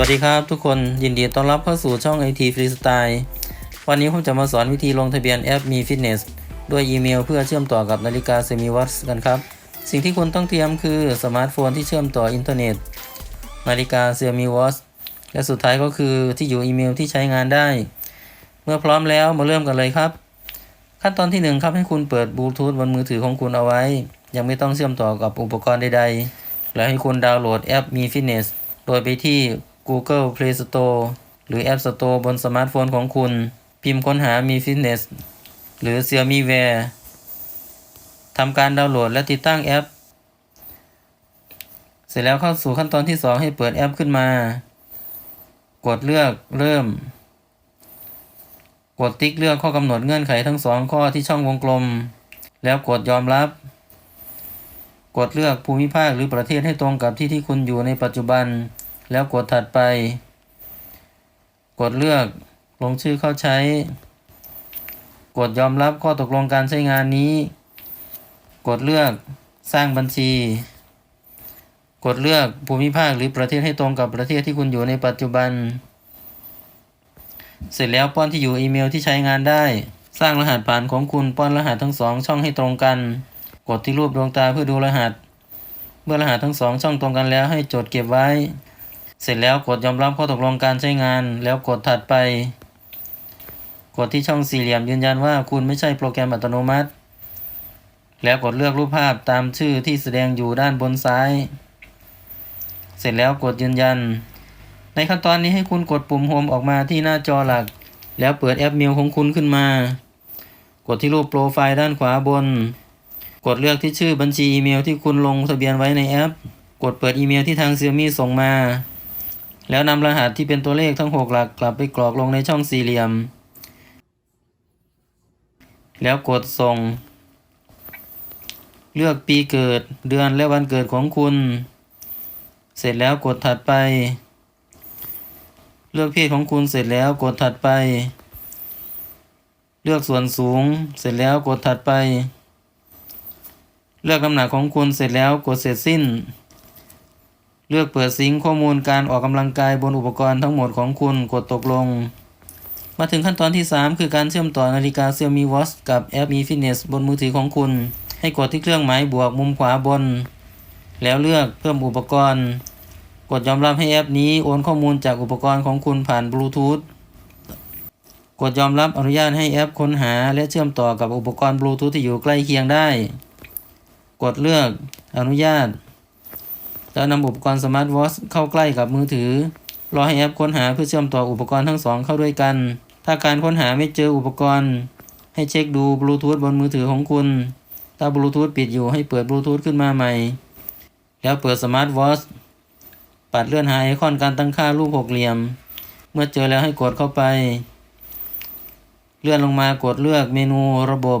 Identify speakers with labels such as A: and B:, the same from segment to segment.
A: วัสดีครับทุกคนยินดีต้อนรับเข้าสู่ช่อง IT Freestyle วันนี้ผมจะมาสอนวิธีลงทะเบียนแอปมี Fitness ด้วยอีเมลเพื่อเชื่อมต่อกับนาฬิกา Semi Watch กันครับ สิ่งที่คุณต้องเตรียมคือสมาร์ทโฟนที่เชื่อมต่ออินเทอร์เน็ต นาฬิกา Semi Watch และสุดท้ายก็คือที่อยู่อีเมลที่ใช้งานได้ เมื่อพร้อมแล้วมาเริ่มกันเลยครับ ขั้นตอนที่หนึ่งครับให้คุณเปิดบลูทูธบนมือถือของคุณเอาไว้ ยังไม่ต้องเชื่อมต่อกับอุปกรณ์ใดๆ และให้คุณดาวน์โหลดแอปมี Fitness โดยไปที่ Google Play Store หรือ App Store บนสมาร์ทโฟนของคุณ พิมพ์ค้นหามี Fitness หรือ Xiaomi Wear ทำการดาวน์โหลดและติดตั้งแอป เสร็จแล้วเข้าสู่ขั้นตอนที่ 2 ให้เปิดแอปขึ้นมา กดเลือกเริ่ม กดติ๊กเลือกข้อกำหนดเงื่อนไขทั้งสองข้อที่ช่องวงกลม แล้วกดยอมรับ กดเลือกภูมิภาคหรือประเทศให้ตรงกับที่ที่คุณอยู่ในปัจจุบัน แล้วกดถัดไป กดเลือกลงชื่อเข้าใช้ กดยอมรับข้อตกลงการใช้งานนี้ กดเลือกสร้างบัญชี กดเลือกภูมิภาคหรือประเทศให้ตรงกับประเทศที่คุณอยู่ในปัจจุบัน เสร็จแล้วป้อนที่อยู่อีเมลที่ใช้งานได้ สร้างรหัสผ่านของคุณป้อนรหัสทั้งสองช่องให้ตรงกัน กดที่รูปดวงตาเพื่อดูรหัส เมื่อรหัสทั้งสองช่องตรงกันแล้วให้จดเก็บไว้ เสร็จแล้วกดยอมรับข้อตกลงการใช้งาน แล้วกดถัดไป กดที่ช่องสี่เหลี่ยมยืนยันว่าคุณไม่ใช่โปรแกรมอัตโนมัติ แล้วกดเลือกรูปภาพตามชื่อที่แสดงอยู่ด้านบนซ้าย เสร็จแล้วกดยืนยัน ในขั้นตอนนี้ให้คุณกดปุ่มโฮมออกมาที่หน้าจอหลัก แล้วเปิดแอปเมลของคุณขึ้นมา กดที่รูปโปรไฟล์ด้านขวาบน กดเลือกที่ชื่อบัญชีอีเมลที่คุณลงทะเบียนไว้ในแอป กดเปิดอีเมลที่ทาง Xiaomi ส่งมา แล้วนำรหัสที่เป็นตัวเลขทั้ง 6 หลักกลับไปกรอกลงในช่องสี่เหลี่ยม แล้วกดส่ง เลือกปีเกิดเดือนและวันเกิดของคุณ เสร็จแล้วกดถัดไป เลือกเพศของคุณเสร็จแล้วกดถัดไป เลือกส่วนสูงเสร็จแล้วกดถัดไป เลือกน้ำหนักของคุณเสร็จแล้วกดเสร็จสิ้น เลือกเปิดซิงข้อมูลการออกกำลังกายบนอุปกรณ์ทั้งหมดของคุณกดตกลง มาถึงขั้นตอนที่ 3 คือการเชื่อมต่อนาฬิกา Xiaomi Watch กับแอป Mi Fitness บนมือถือของคุณ ให้กดที่เครื่องหมายบวกมุมขวาบน แล้วเลือกเพิ่มอุปกรณ์ กดยอมรับให้แอปนี้โอนข้อมูลจากอุปกรณ์ของคุณผ่านบลูทูธกดยอมรับอนุญาตให้แอปค้นหา และเชื่อมต่อกับอุปกรณ์บลูทูธที่อยู่ใกล้เคียงได้ กดเลือกอนุญาต แล้วนำอุปกรณ์สมาร์ทวอทช์เข้าใกล้กับมือถือ รอให้แอปค้นหาเพื่อเชื่อมต่ออุปกรณ์ทั้งสองเข้าด้วยกัน ถ้าการค้นหาไม่เจออุปกรณ์ ให้เช็คดูบลูทูธบนมือถือของคุณ ถ้าบลูทูธปิดอยู่ให้เปิดบลูทูธขึ้นมาใหม่ แล้วเปิดสมาร์ทวอทช์ปัดเลื่อนหาไอคอนการตั้งค่ารูปหกเหลี่ยม เมื่อเจอแล้วให้กดเข้าไป เลื่อนลงมากดเลือกเมนูระบบ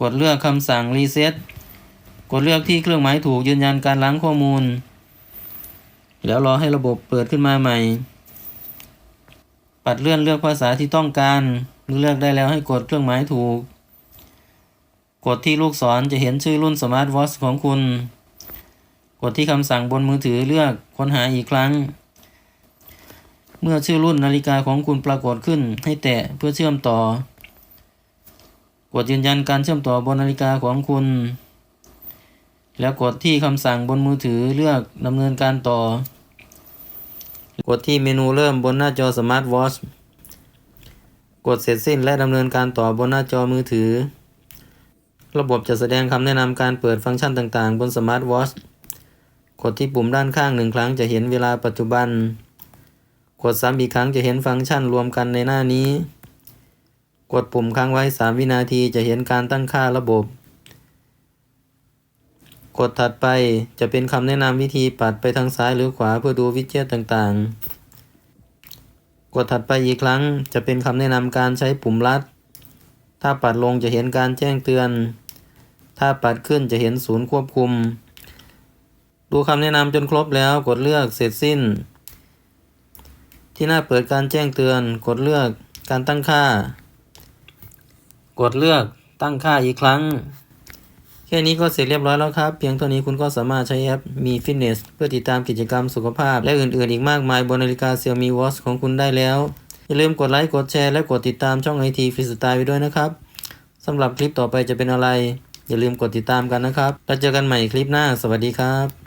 A: กดเลือกคำสั่งรีเซ็ต กดเลือกที่เครื่องหมายถูกยืนยันการล้างข้อมูล แล้วรอให้ระบบเปิดขึ้นมาใหม่ ปัดเลื่อนเลือกภาษาที่ต้องการเมื่อเลือกได้แล้วให้กดเครื่องหมายถูก กดที่ลูกศรจะเห็นชื่อรุ่นสมาร์ทวอทช์ของคุณ กดที่คำสั่งบนมือถือเลือกค้นหาอีกครั้ง เมื่อชื่อรุ่นนาฬิกาของคุณปรากฏขึ้นให้แตะเพื่อเชื่อมต่อ กดยืนยันการเชื่อมต่อบนนาฬิกาของคุณ แล้วกดที่คำสั่งบนมือถือเลือกดำเนินการต่อ กดที่เมนูเริ่มบนหน้าจอสมาร์ทวอชกดเสร็จสิ้นและดำเนินการต่อบนหน้าจอมือถือ ระบบจะแสดงคำแนะนำการเปิดฟังก์ชันต่างๆ บนสมาร์ทวอชกดที่ปุ่มด้านข้างหนึ่งครั้งจะเห็นเวลาปัจจุบัน กดซ้ำอีกครั้งจะเห็นฟังก์ชันรวมกันในหน้านี้ กดปุ่มค้างไว้ 3 วินาทีจะเห็นการตั้งค่าระบบ กดถัดไปจะเป็นคำแนะนำวิธีปัดไปทางซ้ายหรือขวาเพื่อดูวิเจตต่างๆ กดถัดไปอีกครั้งจะเป็นคำแนะนำการใช้ปุ่มลัด ถ้าปัดลงจะเห็นการแจ้งเตือน ถ้าปัดขึ้นจะเห็นศูนย์ควบคุม ดูคำแนะนำจนครบแล้วกดเลือกเสร็จสิ้น ที่หน้าเปิดการแจ้งเตือน กดเลือกการตั้งค่า กดเลือกตั้งค่าอีกครั้ง คค่นี้ก็เสร็จเรียบร้อยแล้วครับ เพียงเท่านี้คุณก็สามารถใช้แอปมีฟิตเนสเพื่อติดตามกิจกรรมสุขภาพ และอื่นๆ อีกมากมายบนนาฬิกา Xiaomi Watch ของคุณได้แล้ว อย่าลืมกดไลค์ กดแชร์ และกดติดตามช่องไอทีฟิสตาไว้ด้วยนะครับสำหรับคลิปต่อไปจะเป็นอะไร อย่าลืมกดติดตามกันนะครับ แล้วเจอกันใหม่คลิปหน้า สวัสดีครับ